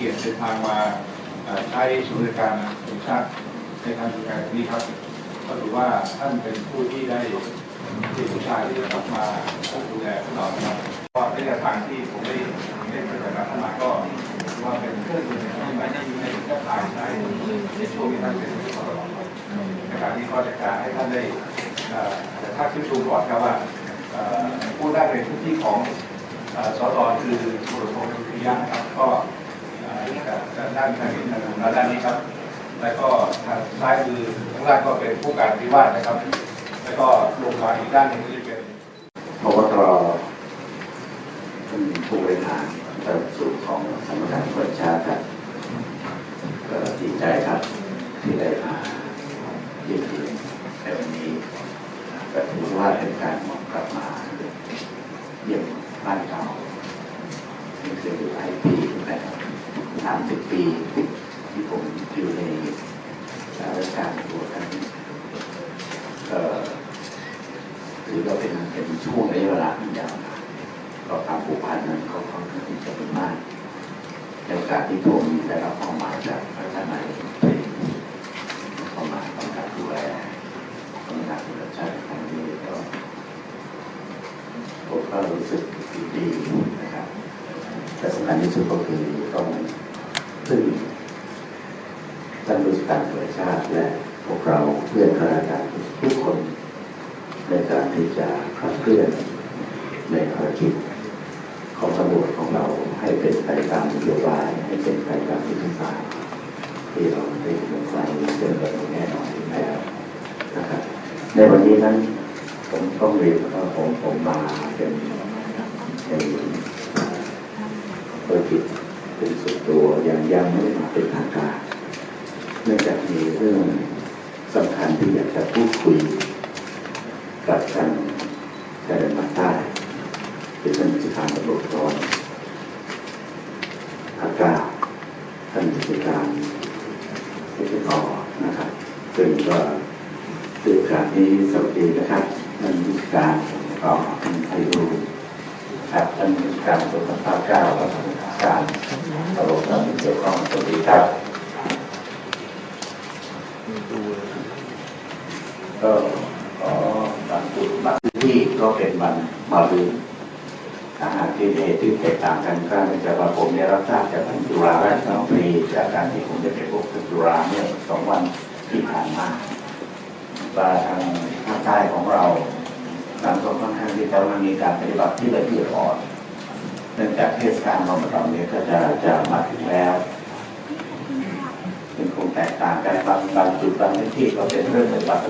เกียรติเดินทางมาใช้ศูนย์บริการแห่งชาติในการดูแลนี้ครับ ก็ถือว่าท่านเป็นผู้ที่ได้ที่ผู้ชายที่จะกลับมาดูแลพวกเรานะครับก็ในทางที่ผมได้ได้ปฏิบัติการท่านมาก็ว่าเป็นเครื่องมือที่ไม่ได้อยู่ในแค่างใช้ในช่วงที่ท่านเป็นผู้ตลอดในการที่ก็จะการให้ท่านได้แต่ถ้าชื่นชมก่อนครับว่าผู้ได้ในพื้นที่ของเอ่อสตคือบุรุษพงศ์สุริยะนครับ จากด้านทางนี้ทางด้านนี้ครับ แล้วก็ทางซ้ายมือข้างล่างก็เป็นผู้การพิวาสนะครับ แล้วก็ลงมาอีกด้านหนึงก็จะเป็นพบตรท่านผู้บริหารระดับสูงของสำนักงานตำรวจชาติครับก็ดีใจครับ ที่ได้มาเยี่ยมเยียนในวันนี้ก็ถือว่าเป็นการกลับมาเยี่ยมบ้านเก่านี่คือหลายปีามสิบปีที่ผมอยู่ในราชการตัวนั้นหรือว่าเป็นเป็นช่วงระยะเวลาที่ยาวก็ความผูกพันนั้นเขาเขาที่จะเป็นมากในโอกาสที่ผมได้รับความหมายจากพระท่านนายเป็นความหมายของการดูแลต้องการดูแชาติครั้งนี้ก็ผมก็รู้สึกดีนะครับแต่สำคัญที่สุดก็คือต้อง พึ่งท่านผู้จัดการตำรวจชาติและพวกเราเพื่อนข้าราชการทุกคนในการที่จะขับเคลื่อนในภารกิจของตำรวจของเราให้เป็นไปตามนโยบายให้เป็นไปตามยุทธศาสตร์ที่เราได้ลงไปเดินกันแน่นอนแล้วนะครับในวันนี้นั้นผมต้องเรียนว่าผมผมมาเป็นในภารกิจ เป็นส่วนตัวยังยังไม่ได้มาเป็นทางการเนื่องจากมีเรื่องสำคัญที่อยากจะพูดคุยกับทางชายแดนภาคใต้คือท่านผู้การตำรวจกรภาคเก้าท่านผู้การเอกกนะครับ ซึ่งก็คือการนี้สวัสดีนะครับท่านผู้การก็ท่านไพรูลย์ครับท่านผู้การตำรวจภาคเก้าและ ท่านผู้การตำรวจที่เกี่ยวข้องสวัสดีครับก็ขอบางจุดบางที่ก็เป็นวันมาลืนอาหารที่เหตุที่แตกต่างกันก็เนื่องจากว่าผมได้รับทราบจากท่านจุฬาราชมนตรีจากการที่ผมได้ไปพบท่านจุฬาเนี่ยสองวันที่ผ่านมาว่าทางภาคใต้ของเรานั้นก็ค่อนข้างที่จะมีการปฏิบัติที่ละเอียดอ่อน นื่องจากเทศกาลขอมฎอนเนี่ยก็จะจะมาถึงแล้วเป็นคงแตกต่างกันบางบางจุดบางพื้นที่ก็เป็นเรื่องปฏิบัติ